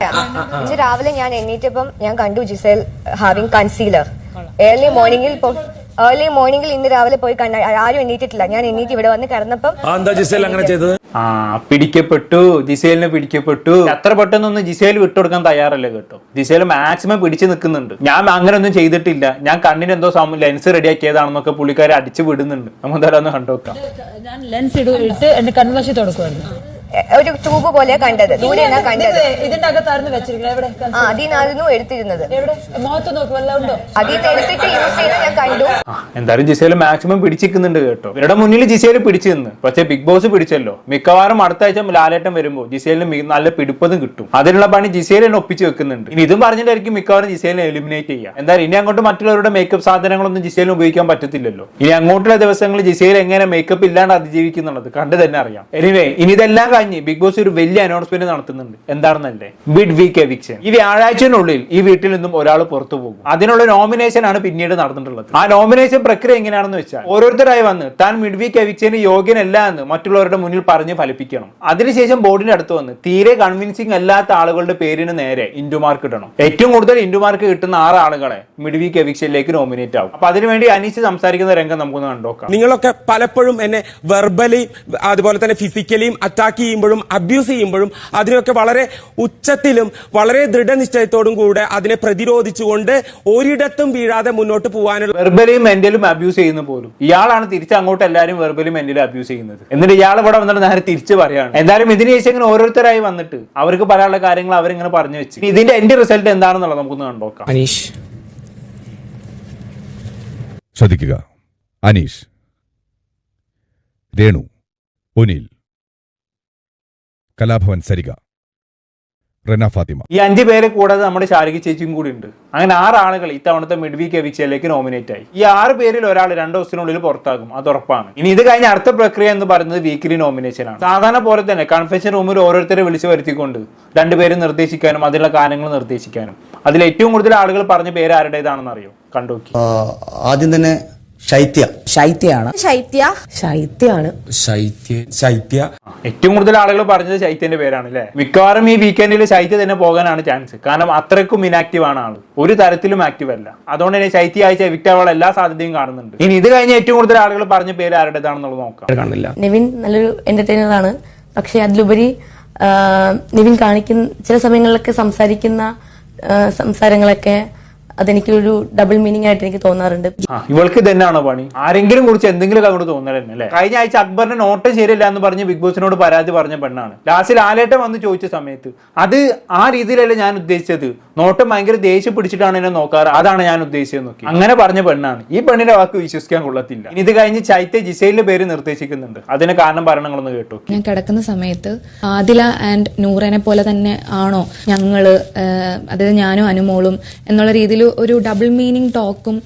രാവിലെ ഞാൻ എണ്ണീറ്റപ്പം ഞാൻ കണ്ടു ജിസേൽ ഹാവിംഗ് കൺസീലർ ഏർലി മോർണിംഗിൽ ഏർലി മോർണിംഗിൽ ഇന്ന് രാവിലെ പോയി കണ്ട ആരും എണ്ണീറ്റിട്ടില്ല ഞാൻ എണ്ണീറ്റ് ഇവിടെ വന്ന് കിടന്നപ്പം ആ എന്താ ജിസേൽ അങ്ങനെ ചെയ്തത്? ആ പിടിക്കപ്പെട്ടു. ജിസേലിനെ പിടിക്കപ്പെട്ടു. അത്ര പെട്ടെന്നൊന്നും ജിസേൽ വിട്ടുകൊടുക്കാൻ തയ്യാറല്ല കേട്ടോ? ജിസേൽ മാക്സിമം പിടിച്ചു നിൽക്കുന്നുണ്ട്. ഞാൻ അങ്ങനെ ഒന്നും ചെയ്തിട്ടില്ല. ഞാൻ കണ്ണിന് എന്തോ ലെൻസ് റെഡിയാക്കിയതാണെന്നൊക്കെ പുള്ളിക്കാരെ അടിച്ചു വിടുന്നുണ്ട്. നമ്മൾ എന്തായാലും ഒന്ന് കണ്ടുവെക്കാം ഞാൻ ലെൻസ് ഇടു ഇട്ട് എന്റെ കൺവശത്ത് കൊടുക്കുമായിരുന്നു ഒരു ട്യൂബ് പോലെ കണ്ടത്. ദൂരെ കണ്ടത്. ഇതിന്റെ അകത്തായിരുന്നു വെച്ചിരിക്കുന്നത്. ആ അതിനായിരുന്നു എടുത്തിരുന്നത്. എടുത്തിട്ട് യൂസ് ചെയ്യുന്നത് ഞാൻ കണ്ടു. എന്തായാലും ജിസേൽ മാക്സിമം പിടിച്ചിരിക്കുന്നുണ്ട് കേട്ടോ. ഇവരുടെ മുന്നിൽ ജിസേൽ പിടിച്ചു നിന്ന്. പക്ഷേ ബിഗ് ബോസ് പിടിച്ചല്ലോ. മിക്കവാറും അടുത്ത ആഴ്ച ലാലേട്ടം വരുമ്പോൾ ജിസേലിന് നല്ല പിടിപ്പതും കിട്ടും. അതിനുള്ള പണി ജിസേൽ തന്നെ ഒപ്പിച്ച് വെക്കുന്നുണ്ട്. ഇനി ഇതും പറഞ്ഞിട്ടായിരിക്കും മിക്കവാറും ജിസേലിനെ എലിമിനേറ്റ് ചെയ്യുക. എന്തായാലും ഇനി അങ്ങോട്ട് മറ്റുള്ളവരുടെ മേക്കപ്പ് സാധനങ്ങളൊന്നും ജിസേലിന് ഉപയോഗിക്കാൻ പറ്റത്തില്ലല്ലോ. ഇനി അങ്ങോട്ടുള്ള ദിവസങ്ങളിൽ ജിസേൽ എങ്ങനെ മേക്കപ്പ് ഇല്ലാണ്ട് അതിജീവിക്കുന്നുള്ളത് കണ്ടു തന്നെ അറിയാം. എനിവേ ഇനി ഇതെല്ലാം കഴിഞ്ഞ് ബിഗ് ബോസ് ഒരു വലിയ അനൗൺസ്മെന്റ് നടത്തുന്നുണ്ട്. എന്താണെന്നല്ലേ? മിഡ് വീക്ക് എവിക്ഷൻ ഈ വ്യാഴാഴ്ചയിനുള്ളിൽ ഈ വീട്ടിൽ നിന്നും ഒരാൾ പുറത്തു പോകും. അതിനുള്ള നോമിനേഷൻ ആണ് പിന്നീട് നടന്നിട്ടുള്ളത്. ആ നോമിനേഷൻ പ്രക്രിയ എങ്ങനെയാണെന്ന് വെച്ചാൽ ഓരോരുത്തരായി വന്ന് താൻ മിഡ് വീക്ക് എവിക്ഷന് യോഗ്യനല്ല എന്ന് മറ്റുള്ളവരുടെ മുന്നിൽ പറഞ്ഞ് ഫലിപ്പിക്കണം. അതിനുശേഷം ബോർഡിന്റെ അടുത്ത് വന്ന് തീരെ കൺവിൻസിംഗ് അല്ലാത്ത ആളുകളുടെ പേരിന് നേരെ ഇൻഡുമാർക്ക് ഇടണം. ഏറ്റവും കൂടുതൽ ഇൻഡുമാർക്ക് കിട്ടുന്ന ആറ് ആളുകളെ മിഡ് വീക്ക് എവിക്ഷനിലേക്ക് നോമിനേറ്റ് ആവും. അപ്പൊ അതിനുവേണ്ടി അനീഷ് സംസാരിക്കുന്ന രംഗം നമുക്കൊന്ന് കണ്ടോക്കാം നിങ്ങളൊക്കെ പലപ്പോഴും എന്നെ വെർബലി അതുപോലെ തന്നെ ഫിസിക്കലിയും അറ്റാക്ക് ചെയ്യുമ്പോഴും അബ്യൂസ് ചെയ്യുമ്പോഴും അതിനൊക്കെ വളരെ ഉച്ചത്തിലും വളരെ ദൃഢനിശ്ചയത്തോടും കൂടെ അതിനെ പ്രതിരോധിച്ചുകൊണ്ട് ഒരിടത്തും വീഴാതെ മുന്നോട്ട് പോകാനുള്ള വെർബലിയും മെന്റലും അബ്യൂസ് ചെയ്യുന്ന പോലും. ഇയാളാണ് തിരിച്ച് അങ്ങോട്ട് എല്ലാവരും വെർബലി മെന്റലും അബ്യൂസ് ചെയ്യുന്നത്. എന്നിട്ട് ഇയാൾ ഇവിടെ വന്നിട്ട് നേരെ തിരിച്ച് പറയാണ്. എന്തായാലും ഇതിന് ശേഷം ഇങ്ങനെ ഓരോരുത്തരായി വന്നിട്ട് അവർക്ക് പറയാനുള്ള കാര്യങ്ങൾ അവരിങ്ങനെ പറഞ്ഞു വെച്ച്. ഇതിന്റെ എന്റെ റിസൾട്ട് എന്താണെന്നുള്ളത് നമുക്കൊന്ന് കണ്ടോക്കാം അനീഷ്. ശ്രദ്ധിക്കുക. അനീഷ്. രേണു. ഒനീൽ കലാഭവൻ സരിക റെന ഫാത്തിമ. ഈ അഞ്ച് പേരെ കൂടാതെ നമ്മുടെ ശാരിക ചേച്ചിയും കൂടി ഉണ്ട്. അങ്ങനെ ആറ് ആളുകൾ ഇത്തവണത്തെ മിഡ് വീക്ക് എവിച്ചയിലേക്ക് നോമിനേറ്റ് ആയി. ഈ ആറ് പേരിൽ ഒരാൾ രണ്ടു ദിവസത്തിനുള്ളിൽ പുറത്താകും. അത് ഉറപ്പാണ് ഇനി ഇത് കഴിഞ്ഞ അടുത്ത പ്രക്രിയ എന്ന് പറയുന്നത് വീക്കിലി നോമിനേഷൻ ആണ്. സാധാരണ പോലെ തന്നെ കൺഫെഷൻ റൂമിൽ ഓരോരുത്തരെ വിളിച്ചു വരുത്തിക്കൊണ്ട് രണ്ടുപേരും നിർദ്ദേശിക്കാനും അതിലുള്ള കാര്യങ്ങൾ നിർദ്ദേശിക്കാനും. അതിൽ ഏറ്റവും കൂടുതൽ ആളുകൾ പറഞ്ഞ പേര് ആരുടേതാണെന്ന് അറിയോ? കണ്ടു ആദ്യം തന്നെ ശൈത്യ. ശൈത്യാണ് ശൈത്യ. ശൈത്യാണ് ശൈത്യ ശൈത്യ. ഏറ്റവും കൂടുതൽ ആളുകൾ പറഞ്ഞത് ശൈത്യന്റെ പേരാണ് അല്ലെ മിക്കവാറും ഈ വീക്കെൻഡിൽ ശൈത്യ തന്നെ പോകാനാണ് ചാൻസ് കാരണം അത്രക്കും ഇനാക്റ്റീവ് ആണ് ആൾ. ഒരു തരത്തിലും ആക്റ്റീവ് അല്ല. അതുകൊണ്ട് തന്നെ ശൈത്യ ആഴ്ച എവിക്റ്റ് ആവാനുള്ള എല്ലാ സാധ്യതയും കാണുന്നുണ്ട്. ഇനി ഇത് കഴിഞ്ഞ് ഏറ്റവും കൂടുതൽ ആളുകൾ പറഞ്ഞ പേര് ആരുടേതാണെന്നുള്ളത് നോക്കാം. നിവിൻ നല്ലൊരു എന്റർടൈനർ ആണ്. പക്ഷെ അതിലുപരി നിവിൻ കാണിക്കുന്ന ചില സമയങ്ങളിലൊക്കെ സംസാരിക്കുന്ന സംസാരങ്ങളൊക്കെ അതെനിക്കൊരു ഡബിൾ മീനിങ് ആയിട്ട് എനിക്ക് തോന്നാറുണ്ട്. ആ ഇവൾക്ക് തന്നെയാണോ പണി? ആരെങ്കിലും കുറിച്ച് എന്തെങ്കിലും അങ്ങോട്ട് തോന്നൽ തന്നെ അല്ലേ? കഴിഞ്ഞ ആഴ്ച അക്ബറിന്റെ നോട്ടം ശരിയല്ല എന്ന് പറഞ്ഞ് ബിഗ് ബോസിനോട് പരാതി പറഞ്ഞ പെണ്ണാണ്. ലാസ്റ്റിൽ ആലേട്ടം വന്ന് ചോദിച്ച സമയത്ത് അത് ആ രീതിയിലല്ല ഞാൻ ഉദ്ദേശിച്ചത്? നോട്ടം ഭയങ്കര ദേഷ്യം പിടിച്ചിട്ടാണ് എന്നെ നോക്കാറ്. അതാണ് ഞാൻ ഉദ്ദേശിച്ചത് നോക്കി. അങ്ങനെ പറഞ്ഞ പെണ്ണാണ്. ഈ പെണ്ണിന്റെ വാക്ക് വിശ്വസിക്കാൻ കൊള്ളത്തില്ല. ഇനി ഇത് കഴിഞ്ഞ് ചൈത്യ ജിസൈലിന്റെ പേര് നിർദ്ദേശിക്കുന്നുണ്ട്. അതിന് കാരണം പറയണങ്ങളൊന്ന് കേട്ടു ഞാൻ കിടക്കുന്ന സമയത്ത് ആദില ആൻഡ് നൂറനെ പോലെ തന്നെ ആണോ ഞങ്ങൾ അതായത് ഞാനും അനുമോളും എന്നുള്ള രീതിയിൽ ഒരു ഡബിൾ മീനിങ് ടോക്കും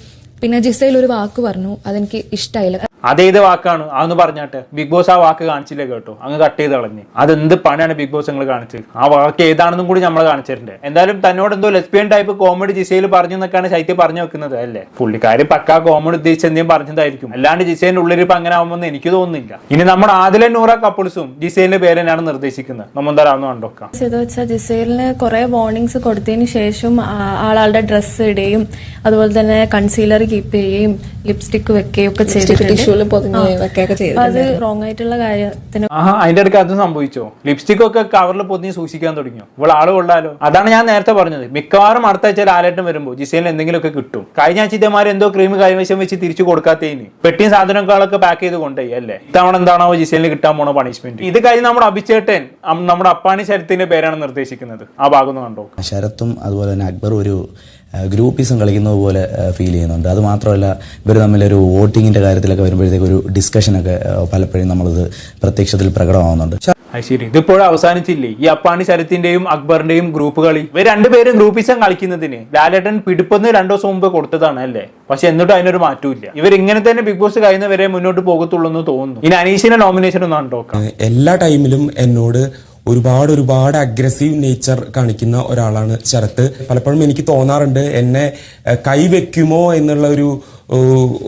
പിന്നെ ജിസയിൽ ഒരു വാക്ക് പറഞ്ഞു അതെനിക്ക് ഇഷ്ടമായില്ല അതേത് വാക്കാണ്. അതൊന്ന് പറഞ്ഞാട്ടെ. ബിഗ് ബോസ് ആ വാക്ക് കാണിച്ചില്ല കേട്ടോ? അങ്ങ് കട്ട് ചെയ്ത് കളഞ്ഞ്. അതെന്ത് പണിയാണ് ബിഗ് ബോസ് നിങ്ങൾ കാണിച്ചത്? ആ വാക്ക് ഏതാണെന്നും കൂടി നമ്മൾ കാണിച്ചിട്ടുണ്ട് എന്തായാലും തന്നോട് എന്തോ ലെസ്ബിയൻ ടൈപ്പ് കോമഡി ജിസയിൽ പറഞ്ഞു എന്നൊക്കെയാണ് ശൈത്യം പറഞ്ഞു വെക്കുന്നത് അല്ലേ? പുള്ളിക്കാരി പക്കാ കോമഡി ഉദ്ദേശിച്ച് എന്തെങ്കിലും പറഞ്ഞതായിരിക്കും. അല്ലാണ്ട് ജിസൈലിന്റെ ഉള്ളിൽ ഇപ്പൊ അങ്ങനെ ആവുമെന്ന് എനിക്ക് തോന്നുന്നില്ല. ഇനി നമ്മൾ ആദ്യം നൂറ കപ്പിൾസും ജിസൈലിന്റെ പേരെന്നാണ് നിർദ്ദേശിക്കുന്നത്. നമ്മൾ എന്തായാലും കണ്ടോക്കാം. ജിസൈലിന് കുറെ വാർണിംഗ്സ് കൊടുത്തതിന് ശേഷം ആളാളുടെ ഡ്രസ്സ് ഇടുകയും അതുപോലെ തന്നെ കൺസീലർ കീപ്പ് ചെയ്യുകയും ലിപ്സ്റ്റിക് വെക്കുകയും ഒക്കെ ചെയ്തിട്ടുണ്ട്. അത് റോങ് ആയിട്ടുള്ള കാര്യത്തിന് ആഹാ അതിന്റെ അടുത്ത് അത് സംഭവിച്ചോ? ലിപ്സ്റ്റിക് ഒക്കെ കവറിൽ പൊതിഞ്ഞ് സൂക്ഷിക്കാൻ തുടങ്ങിയോ? ഇപ്പോൾ ആൾ കൊള്ളാലോ? അതാണ് ഞാൻ നേരത്തെ പറഞ്ഞത്. മിക്കവാറും അടുത്ത ആഴ്ച ലാലേട്ടം വരുമ്പോൾ ജിസേലിന് എന്തെങ്കിലുമൊക്കെ കിട്ടും. കഴിഞ്ഞ ആഴ്ച ഇതേമാര് എന്തോ ക്രീം കൈവശം വെച്ച് തിരിച്ചു കൊടുക്കാത്തതിന് പെട്ടിയും സാധനങ്ങളൊക്കെ പാക്ക് ചെയ്ത് കൊണ്ടുപോയി അല്ലേ? ഇത്തവണ എന്താണോ ജിസേലിന് കിട്ടാൻ പോണ പണിഷ്മെന്റ് ഇത് കഴിഞ്ഞ് നമ്മുടെ അഭിച്ചേട്ടൻ നമ്മുടെ അപ്പാണി ശരത്തിന്റെ പേരാണ് നിർദ്ദേശിക്കുന്നത്. ആ ഭാഗം ഒന്ന് കണ്ടോ? ശരത്തും അതുപോലെ തന്നെ അക്ബർ ഒരു ഗ്രൂപ്പിസം കളിക്കുന്നത് പോലെ ഫീൽ ചെയ്യുന്നുണ്ട്. അത് മാത്രമല്ല ഇവർ തമ്മിലൊരു വോട്ടിങ്ങിന്റെ കാര്യത്തിലൊക്കെ വരുമ്പോഴത്തേക്ക് ഒരു ഡിസ്കഷനൊക്കെ പലപ്പോഴും നമ്മളത് പ്രത്യക്ഷത്തിൽ പ്രകടമാവുന്നുണ്ട്. അത് ശരി. ഇതിപ്പോഴും അവസാനിച്ചില്ലേ? ഈ അപ്പാണി ശരത്തിന്റെയും അക്ബറിന്റെയും ഗ്രൂപ്പ് കളി. ഇവർ രണ്ടുപേരും ഗ്രൂപ്പിസം കളിക്കുന്നതിന് ലാലേട്ടൻ പിടിപ്പെന്ന് രണ്ടു ദിവസം മുമ്പ് കൊടുത്തതാണ് അല്ലേ? പക്ഷെ എന്നിട്ടും അതിനൊരു മാറ്റമില്ല ഇവർ ഇങ്ങനെ തന്നെ ബിഗ് ബോസ് കഴിയുന്നവരെ മുന്നോട്ട് പോകത്തുള്ളൂ എന്ന് തോന്നുന്നു. ഇനി അനീഷിന്റെ നോമിനേഷൻ ഒന്നാണ് എല്ലാ ടൈമിലും എന്നോട് ഒരുപാട് ഒരുപാട് അഗ്രസീവ് നേച്ചർ കാണിക്കുന്ന ഒരാളാണ് ശരത്ത് പലപ്പോഴും എനിക്ക് തോന്നാറുണ്ട് എന്നെ കൈവെക്കുമോ എന്നുള്ള ഒരു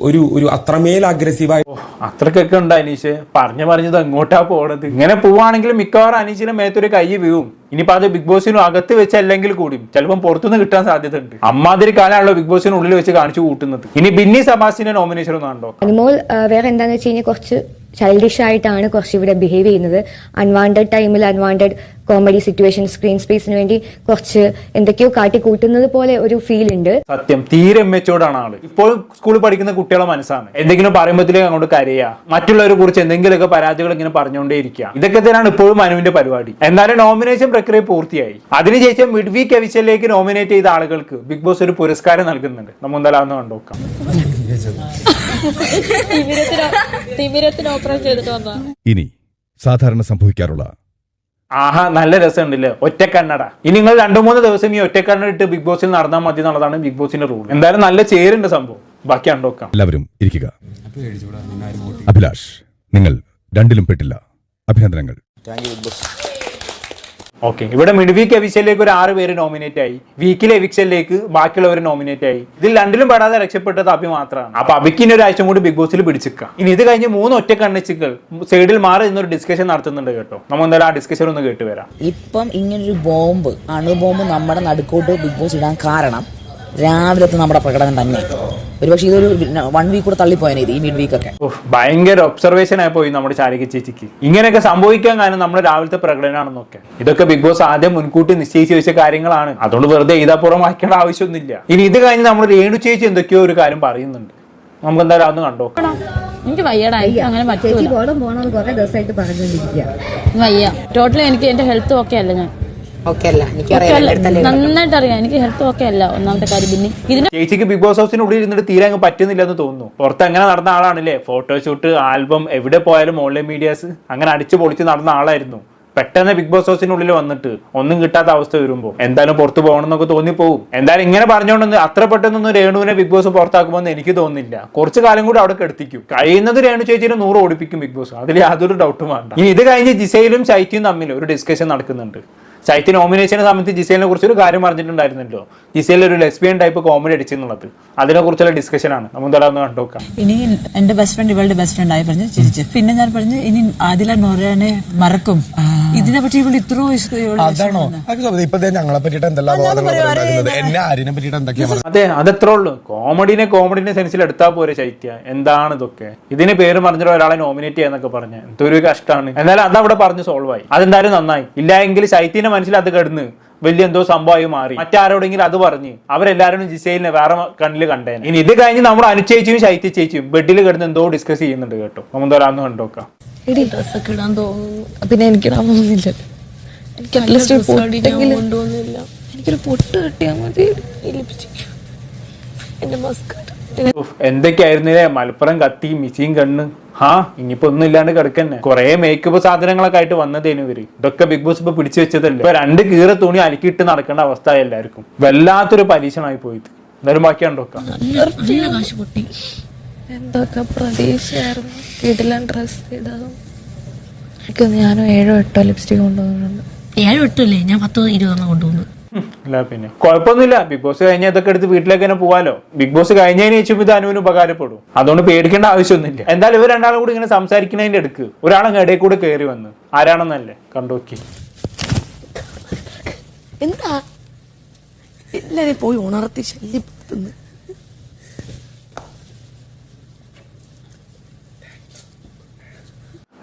ഒരു ഒരു അത്രമേൽ അഗ്രസീവായി അത്രക്കൊക്കെ ഉണ്ട് അനീഷ്. പറഞ്ഞു പറഞ്ഞത് എങ്ങോട്ടാ പോണത്? ഇങ്ങനെ പോവാണെങ്കിൽ മിക്കവാറും അനീഷിന്റെ മേത്തൊരു കൈ വീഴും. ഇനിയിപ്പോ അത് ബിഗ് ബോസിനും അകത്ത് വെച്ചല്ലെങ്കിൽ കൂടിയും ചിലപ്പം പുറത്തുനിന്ന് കിട്ടാൻ സാധ്യത ഉണ്ട്. അമ്മാതിരി കാലാണല്ലോ ബിഗ് ബോസിന് ഉള്ളിൽ വെച്ച് കാണിച്ചു കൂട്ടുന്നത്. ഇനി ബിന്നി സബാസിന്റെ നോമിനേഷൻ ഒന്നും ഉണ്ടോ അനുമോൾ വേറെ എന്താന്ന് വെച്ച് കഴിഞ്ഞാൽ കുറച്ച് ചൈൽഡിഷ് ആയിട്ടാണ് കുറച്ച് ഇവിടെ ബിഹേവ് ചെയ്യുന്നത് അൺവാണ്ടഡ് ടൈമിൽ അൺവാണ്ടഡ് കോമഡി സിറ്റുവേഷൻ സ്ക്രീൻ സ്പേസിന് വേണ്ടി കുറച്ച് എന്തൊക്കെയോ കാട്ടി കൂട്ടുന്നത് പോലെ ഒരു ഫീൽ ഉണ്ട്. സത്യം തീരെ എമ്മച്ചോടാണ് ആൾ. ഇപ്പോഴും സ്കൂളിൽ പഠിക്കുന്ന കുട്ടികളെ മനസ്സാണ്. എന്തെങ്കിലും പറയുമ്പോഴത്തേക്ക് അങ്ങോട്ട് കരയുക മറ്റുള്ളവരെ കുറിച്ച് എന്തെങ്കിലുമൊക്കെ പരാതികൾ ഇങ്ങനെ പറഞ്ഞുകൊണ്ടേ ഇരിക്കുക ഇതൊക്കെ തന്നെയാണ് ഇപ്പോഴും മനുവിന്റെ പരിപാടി. എന്നാലും നോമിനേഷൻ പ്രക്രിയ പൂർത്തിയായി. അതിനുശേഷം മിഡ് വീക്ക് എവിസലിലേക്ക് നോമിനേറ്റ് ചെയ്ത ആളുകൾക്ക് ബിഗ് ബോസ് ഒരു പുരസ്കാരം നൽകുന്നുണ്ട്. നമ്മൾ എന്തായാലും കണ്ടുനോക്കാം കണ്ടോക്കാം. ഇനി സാധാരണ സംഭവിക്കാറുള്ള ആഹാ നല്ല രസമുണ്ടല്ലേ? ഒറ്റക്കണ്ണട. ഇനി നിങ്ങൾ രണ്ടു മൂന്ന് ദിവസം ഈ ഒറ്റക്കണ്ണട ഇട്ട് ബിഗ് ബോസിൽ നടന്നാൽ മതി എന്നുള്ളതാണ് ബിഗ് ബോസിന്റെ റൂൾ എന്തായാലും നല്ല ചേരുണ്ട് സംഭവം. ബാക്കി കണ്ടോക്കാം എല്ലാവരും ഇരിക്കുക. അഭിലാഷ് നിങ്ങൾ രണ്ടിലും പെട്ടില്ല. അഭിനന്ദനങ്ങൾ. ഓക്കെ ഇവിടെ മിഡ് വീക്ക് എവിക്ഷനിലേക്ക് ഒരു ആറ് പേര് നോമിനേറ്റ് ആയി. വീക്കിലെ എവിക്ഷനിലേക്ക് ബാക്കിയുള്ളവർ നോമിനേറ്റ് ആയി. ഇതിൽ രണ്ടിലും പെടാതെ രക്ഷപ്പെട്ടത് അഭി മാത്രമാണ് അപ്പൊ അഭിക്ക് ഇനി ഒരാഴ്ച കൂടി ബിഗ് ബോസിൽ പിടിച്ചിക്കാം ഇനി ഇത് കഴിഞ്ഞ് മൂന്ന് ഒറ്റ കണ്ണിച്ചുകൾ സൈഡിൽ മാറി നിന്നൊരു ഡിസ്കഷൻ നടത്തുന്നുണ്ട് കേട്ടോ. നമ്മൾ എന്തായാലും ആ ഡിസ്കഷൻ ഒന്ന് കേട്ട് വരാം ഇപ്പം ഇങ്ങനൊരു ബോംബ് അണുബോംബ് നമ്മുടെ നടുക്കോട്ട് ബിഗ് ബോസ് ഇടാൻ കാരണം രാവിലത്തെ നമ്മുടെ പ്രകടനം തന്നെ. ഒരുപക്ഷെ ഇതൊരു വൺ വീക്ക് കൂടെ തള്ളിപ്പോയാൽ ഇത് ഈ മിഡ് വീക്ക് ഒക്കെ ഭയങ്കര ഒബ്സർവേഷൻ ആയി പോയി നമ്മുടെ ചാരിക ചേച്ചിക്ക്. ഇങ്ങനെയൊക്കെ സംഭവിക്കാൻ കാരണം നമ്മുടെ രാവിലത്തെ പ്രകടനമാണെന്നൊക്കെ. ഇതൊക്കെ ബിഗ് ബോസ് ആദ്യം മുൻകൂട്ടി നിശ്ചയിച്ച് വെച്ച കാര്യങ്ങളാണ്. അതുകൊണ്ട് വെറുതെ ഇതാപ്പുറം വായിക്കേണ്ട ആവശ്യമൊന്നുമില്ല. ഇനി ഇത് കഴിഞ്ഞ് നമ്മൾ രേണു ചേച്ചി എന്തൊക്കെയോ ഒരു കാര്യം പറയുന്നുണ്ട്. നമുക്ക് എന്തായാലും അതൊന്ന് കണ്ടോ എനിക്ക് വയ്യടാ അങ്ങനെ പറ്റൂല. പോകണം പോണം കുറെ ദിവസമായിട്ട് പറഞ്ഞുകൊണ്ടിരിക്കുക വയ്യ. ടോട്ടലി എനിക്ക് എന്റെ ഹെൽത്ത് ഓക്കെ അല്ല ഞാൻ. നന്നായിട്ട് അറിയാം എനിക്ക് ഹെൽത്ത് ഓക്കെ അല്ല ഒന്നാമത്തെ കാര്യം പിന്നെ ഇതിന് ചേച്ചിക്ക് ബിഗ് ബോസ് ഹൗസിനുള്ളിൽ ഇരുന്നിട്ട് തീരെ അങ്ങ് പറ്റുന്നില്ല എന്ന് തോന്നുന്നു. പുറത്ത് അങ്ങനെ നടന്ന ആളാണല്ലേ? ഫോട്ടോഷൂട്ട് ആൽബം എവിടെ പോയാലും ഓൺലൈൻ മീഡിയാസ് അങ്ങനെ അടിച്ചു പൊളിച്ച് നടന്ന ആളായിരുന്നു. പെട്ടെന്ന് ബിഗ് ബോസ് ഹൗസിനുള്ളിൽ വന്നിട്ട് ഒന്നും കിട്ടാത്ത അവസ്ഥ വരുമ്പോൾ എന്തായാലും പുറത്ത് പോകണം എന്നൊക്കെ തോന്നിപ്പോവും. എന്തായാലും ഇങ്ങനെ പറഞ്ഞുകൊണ്ടൊന്നും അത്ര പെട്ടെന്നൊന്നും രേണുവിനെ ബിഗ് ബോസ് പുറത്താക്കുമെന്ന് എനിക്ക് തോന്നുന്നില്ല. കുറച്ച് കാലം കൂടി അവിടെ കെടുത്തിക്കും. കഴിയുന്നത് രേണു ചേച്ചിനെ നൂറ് ഓടിപ്പിക്കും ബിഗ് ബോസ് അതിൽ യാതൊരു ഡൗട്ടും വേണ്ട. ഇനി ഇത് കഴിഞ്ഞ് ജിസയിലും ചൈറ്റിയും തമ്മിൽ ഒരു ഡിസ്കഷൻ നടക്കുന്നുണ്ട്. ശൈത്യ നോമിനേഷനെ സമയത്ത് ജിസേലിനെ കുറിച്ച് ഒരു കാര്യം പറഞ്ഞിട്ടുണ്ടായിരുന്നല്ലോ. ജിസേൽ ഒരു ലെസ്ബിയൻ ടൈപ്പ് കോമഡി അടിച്ചെന്നുള്ളത് അതിനെ കുറിച്ചുള്ള ഡിസ്കഷൻ ആണ്. നമുക്ക് എന്തായാലും ഒന്ന് കണ്ടുനോക്കാം ഇനി എന്റെ ബെസ്റ്റ് ഫ്രണ്ട് ഇവളുടെ ബെസ്റ്റ് ഫ്രണ്ട് ആയി പറഞ്ഞു ചിരിച്ചു. പിന്നെ ഞാൻ പറഞ്ഞു ഇനി ആദില നോറയാനെ മറക്കും. ഇതിനെ പറ്റി ഇവിടെ ഇത്രയോ അതാണോ? ഇപ്പൊ ഞങ്ങളെ പറ്റിയിട്ട് എന്തെല്ലാം എന്നെ ആരിനെ എന്തൊക്കെയാ അതെ അതെത്ര ഉള്ളു. കോമഡിനെ കോമഡിനെ സെൻസിൽ എടുത്താൽ പോരെ ശൈത്യ എന്താണ് ഇതൊക്കെ? ഇതിന് പേര് പറഞ്ഞിട്ട് ഒരാളെ നോമിനേറ്റ് ചെയ്യാന്നൊക്കെ പറഞ്ഞു. എന്തൊരു കഷ്ടമാണ് എന്നാലും അതവിടെ പറഞ്ഞു സോൾവ് ആയി. അതെന്തായാലും നന്നായി. ഇല്ല എങ്കിൽ ശൈത്യന്റെ മനസ്സിൽ അത് കിടന്ന് വലിയ എന്തോ സംഭവമായി മാറി. മറ്റാരോടെങ്കിലും അത് പറഞ്ഞ് അവരെല്ലാവരും ജിസൈലിനെ വേറെ കണ്ണിൽ കണ്ടേ ഇനി ഇത് കഴിഞ്ഞ് നമ്മൾ അനുചേച്ചിയും ശൈത്യ ചേച്ചിയും ബെഡിൽ കിടന്ന് എന്തോ ഡിസ്കസ് ചെയ്യുന്നുണ്ട് കേട്ടോ. നമുക്ക് ഒരാന്ന് കണ്ടോക്കാം ഡ്രസ്സൊക്കെ ഇടാൻ തോന്നുന്നു പിന്നെ എനിക്ക് ഇടാൻ തോന്നുന്നില്ല എനിക്ക് അറ്റ്ലീസ്റ്റ് കൊണ്ടുപോകുന്നില്ല എനിക്കൊരു പൊട്ട് കിട്ടിയാൽ മതി. ലിപ്സ്റ്റിക് എന്റെ മസ്കട്ട് ഉഫ്, എന്തൊക്കെയായിരുന്നില്ലേ മലപ്പുറം കത്തി മിച്ചിയും കണ്ണ്. ഹാ ഇനിയിപ്പോ ഒന്നും ഇല്ലാണ്ട് കിടക്കന്നെ. കുറെ മേക്കപ്പ് സാധനങ്ങളൊക്കെ ആയിട്ട് വന്നതേനു ഇവർ. ഇതൊക്കെ ബിഗ് ബോസ് ഇപ്പൊ പിടിച്ചു വെച്ചതല്ലേ? ഇപ്പൊ രണ്ട് കീറ തുണി അലക്കിയിട്ട് നടക്കേണ്ട അവസ്ഥ എല്ലാവർക്കും. വല്ലാത്തൊരു പരീക്ഷണമായി പോയത് എന്തായാലും ബാക്കിയാണ്ടോ എന്തൊക്കെ പ്രതീക്ഷയായിരുന്നു. കിടിലൻ ഡ്രസ് ഇടാം ഞാനും ഏഴോ എട്ടോ ലിപ്സ്റ്റിക് കൊണ്ടുപോകുന്നുണ്ട് ഏഴോ എട്ടോ അല്ലേ? ഞാൻ പത്തോ ഇരുപതെണ്ണം കൊണ്ടുപോകുന്നു അല്ല പിന്നെ. കുഴപ്പമൊന്നുമില്ല. ബിഗ് ബോസ് കഴിഞ്ഞ ഇതൊക്കെ എടുത്ത് വീട്ടിലേക്ക് തന്നെ പോവാലോ. ബിഗ് ബോസ് കഴിഞ്ഞതിന് ശേഷം ഇത് അനുവിന് ഉപകാരപ്പെടും. അതുകൊണ്ട് പേടിക്കേണ്ട ആവശ്യമൊന്നുമില്ല. എന്തായാലും ഇവർ രണ്ടാളും കൂടി ഇങ്ങനെ സംസാരിക്കുന്നതിന്റെ അടുക്ക് ഒരാളെ ഇടയിൽ കൂടെ കയറി വന്ന്. ആരാണെന്നല്ലേ? കണ്ടോക്കി എന്താ? പോയി ഉണർത്തി ശല്യപ്പെടുത്തുന്നു.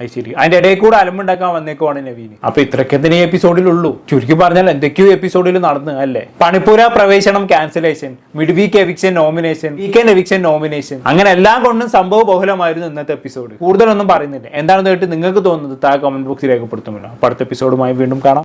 ശരി അതിന്റെ ഇടയിൽ കൂടെ അലമ്പുണ്ടാക്കാൻ വന്നേക്കുവാണ് നവീൻ അപ്പൊ ഇത്രയ്ക്ക് തന്നെ എപ്പിസോഡിലുള്ളൂ ചുരുക്കി പറഞ്ഞാൽ എന്തൊക്കെയോ എപ്പിസോഡിൽ നടന്നു അല്ലേ? പണിപ്പുര പ്രവേശനം cancellation mid week eviction nomination weekend eviction nomination അങ്ങനെ എല്ലാം കൊണ്ടും സംഭവ ബഹുലമായിരുന്നു ഇന്നത്തെ എപ്പിസോഡ് കൂടുതലൊന്നും പറയുന്നില്ല. എന്താണെന്ന് കേട്ട് നിങ്ങൾക്ക് തോന്നുന്നത് താ കമന്റ് ബോക്സിൽ രേഖപ്പെടുത്തുമല്ലോ. അടുത്ത എപ്പിസോഡുമായി വീണ്ടും കാണാം.